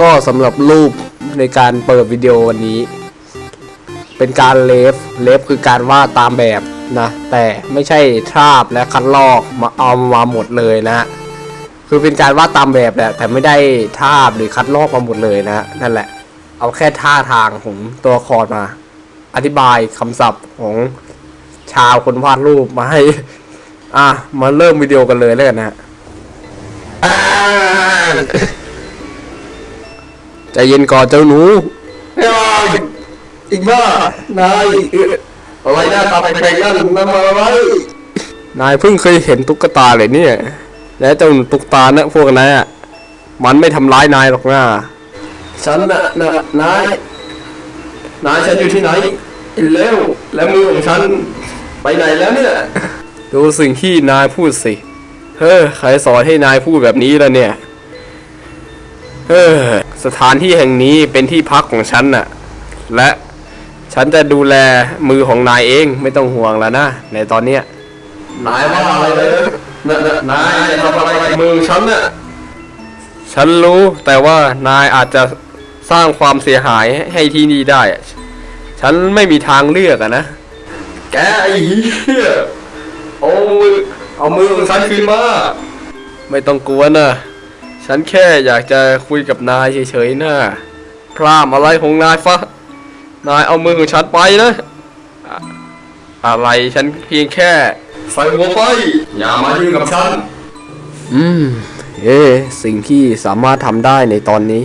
ก็สำหรับรูปในการเปิดวิดีโอวันนี้ เป็นการเลฟเลฟคือการวาดตามแบบนะ แต่ไม่ใช่ทราบและคัดลอกมาเอามาหมดเลยนะคือเป็นการวาดตามแบบแหละแต่ไม่ได้ทาบหรือคัดลอกมาหมดเลยนะนั่นแหละ เอาแค่ท่าทางของตัวละครมา อธิบายคำศัพท์ของชาวคนวาดรูปมาให้ อะ มาเริ่มวิดีโอกันเลยแล้วกันนะ ใจเย็นก่อนเจ้าหนูอีกบ้านายอะไรหน้าตาแปลกๆนั่นนำมาไว้นายเพิ่งเคยเห็นตุ๊กตาเลยเนี่ย และเจ้าตุ๊กตานะพวกนั้นอะมันไม่ทำร้ายนายหรอกนะฉันน่ะน่ะนายนายฉันอยู่ที่ไหนเร็วและมือของฉันไปไหนแล้วเนี่ยดูสิ่งที่นายพูดสิ เฮ้อใครสอนให้นายพูดแบบนี้ล่ะเนี่ย เฮ้อสถานที่แห่งนี้เป็นที่พักของฉันน่ะ และฉันจะดูแลมือของนายเองไม่ต้องห่วงแล้วนะ ในตอนเนี้ยนายว่าอะไรเลยน่ะน่ะนายจะทำอะไรกับมือฉันน่ะฉันรู้แต่ว่านายอาจจะสร้างความเสียหายให้ที่นี่ได้อะฉันไม่มีทางเลือกอะนะ แกไอ้เหี้ยเอามือเอามือของฉันคืนมา ไม่ต้องกลัวนะ ฉันแค่อยากจะคุยกับนายเฉยๆนะพรามอะไรของนายฟะนายเอามือของฉันไปนะอะอะไรฉันเพียงแค่ ใส่หัวไป อย่ามายุ่งกับฉัน อืม เอ๊สิ่งที่สามารถทำได้ในตอนนี้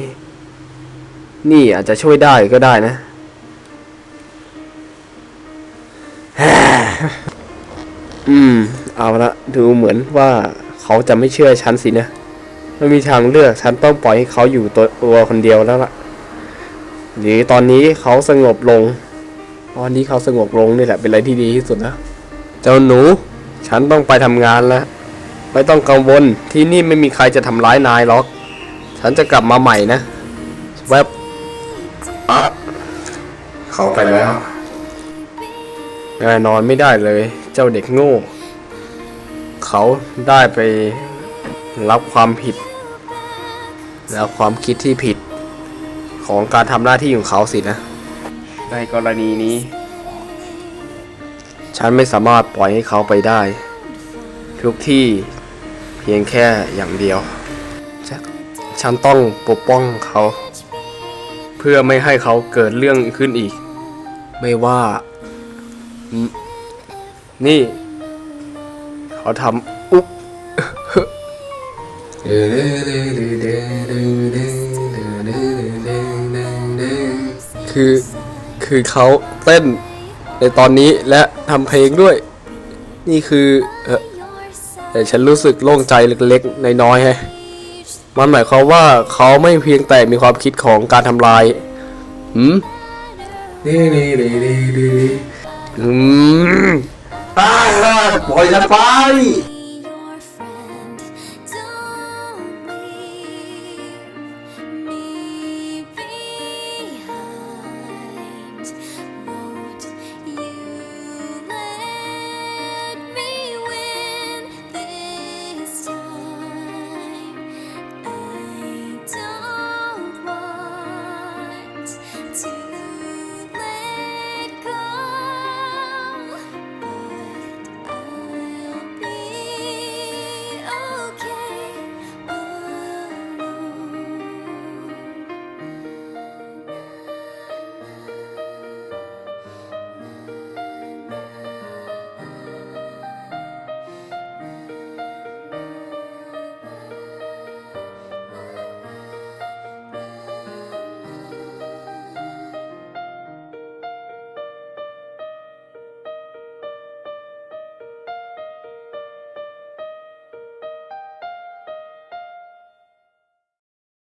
นี่อาจจะช่วยได้ก็ได้นะอืม เอาละดูเหมือนว่าเขาจะไม่เชื่อฉันสินะ ไม่มีทางเลือกฉันต้องปล่อยให้เขาอยู่ตัวตัวคนเดียวแล้วล่ะ หรือตอนนี้เขาสงบลง ตอนนี้เขาสงบลงนี่แหละเป็นอะไรที่ดีที่สุดนะ เจ้าหนู ฉันต้องไปทำงานแล้ว ไม่ต้องกังวลที่นี่ไม่มีใครจะทำร้ายนายหรอก ฉันจะกลับมาใหม่นะแวบอะเข้าไปแล้วแน่นอนไม่ได้เลย เจ้าเด็กโง่ เขาได้ไป รับความผิด แล้วความคิดที่ผิดของการทำหน้าที่ของเขาสินะ ในกรณีนี้ ฉันไม่สามารถปล่อยให้เขาไปได้ ทุกที่เพียงแค่อย่างเดียวฉนฉันต้องปกป้องเขา เพื่อไม่ให้เขาเกิดเรื่องขึ้นอีก ไม่ว่า นี่ เขาทำอุ๊บ คือคือเขาเต้นในตอนนี้และทำเพลงด้วย นี่คือเออแต่ฉันรู้สึกโล่งใจเล็กๆ ในน้อยๆฮะมันหมายความว่าเขาไม่เพียงแต่มีความคิดของการทำลายหืมอืมอ่าปล่อยฉันไป